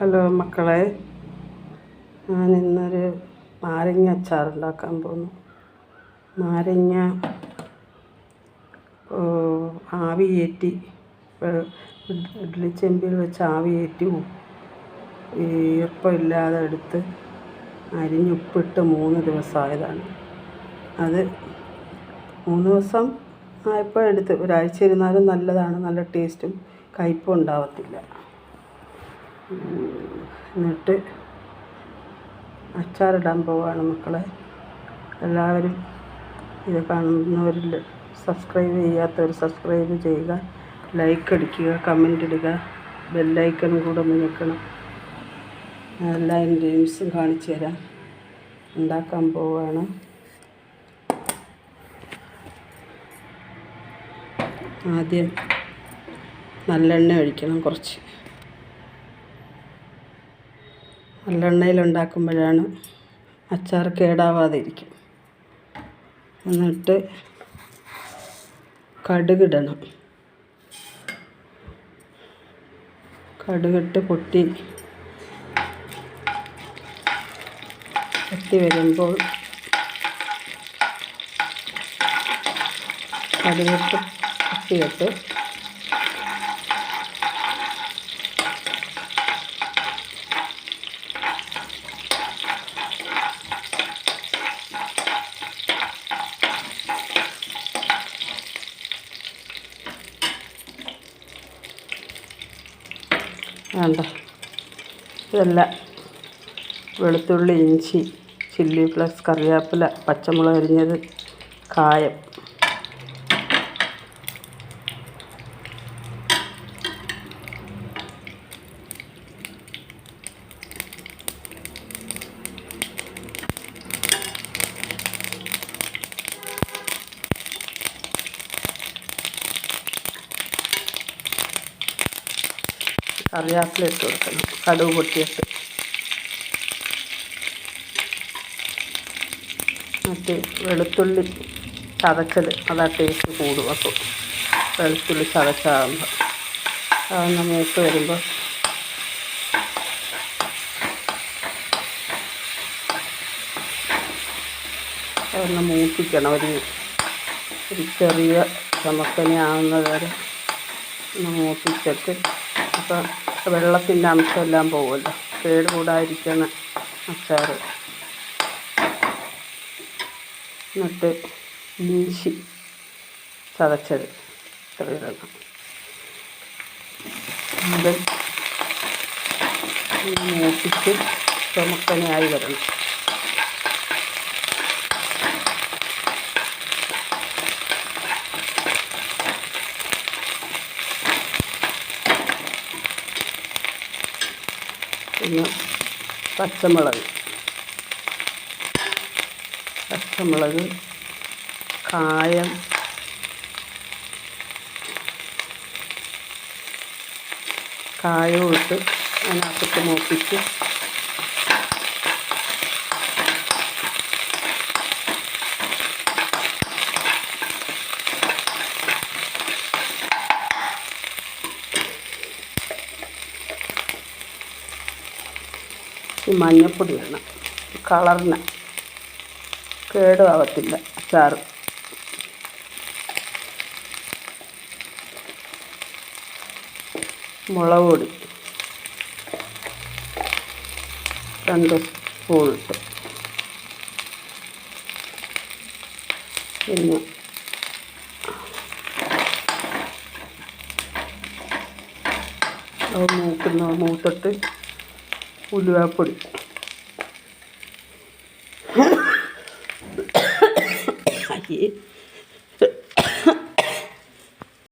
Hello മക്കളെ. ഞാൻ ഇന്നൊരു നാരങ്ങ അച്ചാർ ഉണ്ടാക്കാൻ പോകുന്നു നാരങ്ങ ആവിയേറ്റി ആവി കയറ്റി വെ- ഇഡ്- ഇഡ്ഡലിച്ചെമ്പിൽ വെച്ച് ആവി കയറ്റി ഈർപ്പമില്ലാതെ എടുത്ത് അരിഞ്ഞുപ്പിട്ട് മൂന്ന് ദിവസമായതാണ്. അത് മൂന്ന് ദിവസം ആയപ്പോൾ എടുത്ത് ഒരാഴ്ച ഇരുന്നാലും നല്ലതാണ്. നല്ല ടേസ്റ്റും കയ്പും ഉണ്ടാവത്തില്ല. എന്നിട്ട് അച്ചാറിടാൻ പോവാണ് മക്കളെ. എല്ലാവരും ഇത് കാണുന്നവരിൽ സബ്സ്ക്രൈബ് ചെയ്യാത്തവർ സബ്സ്ക്രൈബ് ചെയ്യുക ലൈക്ക് അടിക്കുക കമന്റ് ഇടുക ബെല്ലൈക്കൺ കൂടെ ഒന്ന് ഞെക്കണം. എല്ലാ ഇൻഗ്രീഡിയൻസും കാണിച്ചു തരാം. ഉണ്ടാക്കാൻ പോവാണ്. ആദ്യം നല്ലെണ്ണ ഒഴിക്കണം കുറച്ച്. നല്ലെണ്ണയിൽ ഉണ്ടാക്കുമ്പോഴാണ് അച്ചാർ കേടാവാതെ ഇരിക്കും എന്നിട്ട് കടുകിടണം. കടുകിട്ട് പൊട്ടി പൊട്ടി വരുമ്പോൾ കടുകിട്ട് പൊട്ടിയിട്ട് വേണ്ട. ഇതെല്ലാം. വെളുത്തുള്ളി ഇഞ്ചി ചില്ലി പ്ലസ് കറിവേപ്പില പച്ചമുളക് അരിഞ്ഞത് കായം. കറിവേപ്പില ഇട്ട് കൊടുക്കണം. കടുക് പൊട്ടിയിട്ട്. മറ്റ് വെളുത്തുള്ളി ചതച്ചത് അതാ ടേസ്റ്റ് കൂടും അപ്പോൾ. വെളുത്തുള്ളി ചതച്ചാകുമ്പോൾ അതൊന്ന് മൂത്ത് വരുമ്പോൾ അതൊന്ന് മൂപ്പിക്കണം. ഒരു ഒരു ചെറിയ ചമക്കനി ആവുന്നത് വരെ ഒന്ന് മൂപ്പിച്ചിട്ട് അപ്പോൾ വെള്ളത്തിന്റെ അംശമെല്ലാം പോകുമല്ലോ കേട് കൂടാതിരിക്കുന്ന അച്ചാർ എന്നിട്ട് ഇഞ്ചി ചതച്ചത്. ഇത്ര ഇടണം. മൂപ്പിച്ച് ചുമക്കനെയായി വരണം. പിന്നെ പച്ചമുളക്. പച്ചമുളക് കായം കായവും ഇട്ട് അതിനകത്തിട്ട് മൂപ്പിച്ച് ഈ മഞ്ഞൾപ്പൊടി വേണം. കളറിന് കേടുവാകത്തില്ല അച്ചാറ്. മുളക് പൊടി. രണ്ട് സ്പൂൺ ഇട്ട്. പിന്നെ അത് മൂക്കുന്ന മൂത്തിട്ട് ഉലുവാപ്പൊടി. അയ്യേ.